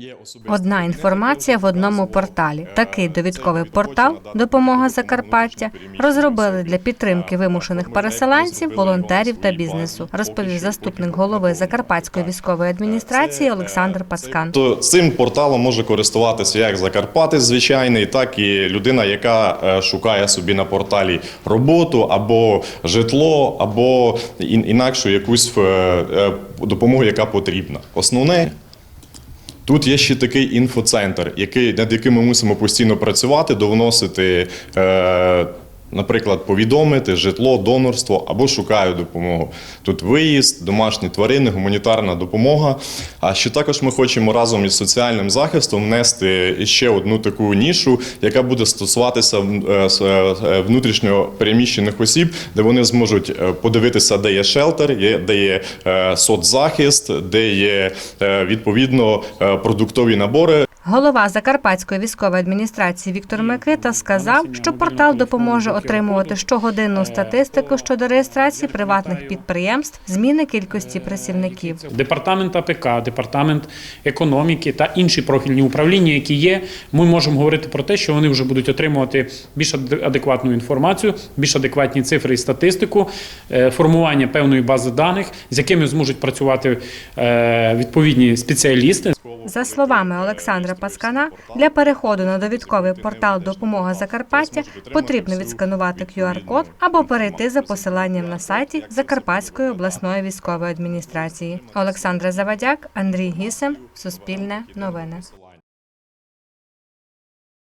Є Одна інформація в одному порталі. Такий довідковий портал Допомога Закарпаття розробили для підтримки вимушених переселенців, волонтерів та бізнесу, розповів заступник голови Закарпатської військової адміністрації Олександр Пацкан. То цим порталом може користуватися як закарпатець звичайний, так і людина, яка е, шукає собі на порталі роботу або житло, або ін- інакшу якусь е, е, допомогу, яка потрібна. Основне. Тут є ще такий інфоцентр, який, над яким ми мусимо постійно працювати, довносити, е, наприклад, повідомити житло, донорство або шукаю допомогу. Тут виїзд, домашні тварини, гуманітарна допомога. А ще також ми хочемо разом із соціальним захистом внести ще одну таку нішу, яка буде стосуватися е, е, внутрішньо переміщених осіб, де вони зможуть е, подивитися, де є шелтер, де є е, соцзахист, де є е, відповідно е, продуктові набори. Голова Закарпатської військової адміністрації Віктор Микита сказав, що портал допоможе отримувати щогодинну статистику щодо реєстрації приватних підприємств, зміни кількості працівників. Департамент АПК, департамент економіки та інші профільні управління, які є, ми можемо говорити про те, що вони вже будуть отримувати більш аде- адекватну інформацію, більш адекватні цифри і статистику, е, формування певної бази даних, з якими зможуть працювати е, відповідні спеціалісти. За словами Олександра Паскана, для переходу на довідковий портал Допомога Закарпаття потрібно відсканувати QR-код або перейти за посиланням на сайті Закарпатської обласної військової адміністрації. Олександра Завадяк, Андрій Гісем, Суспільне новини.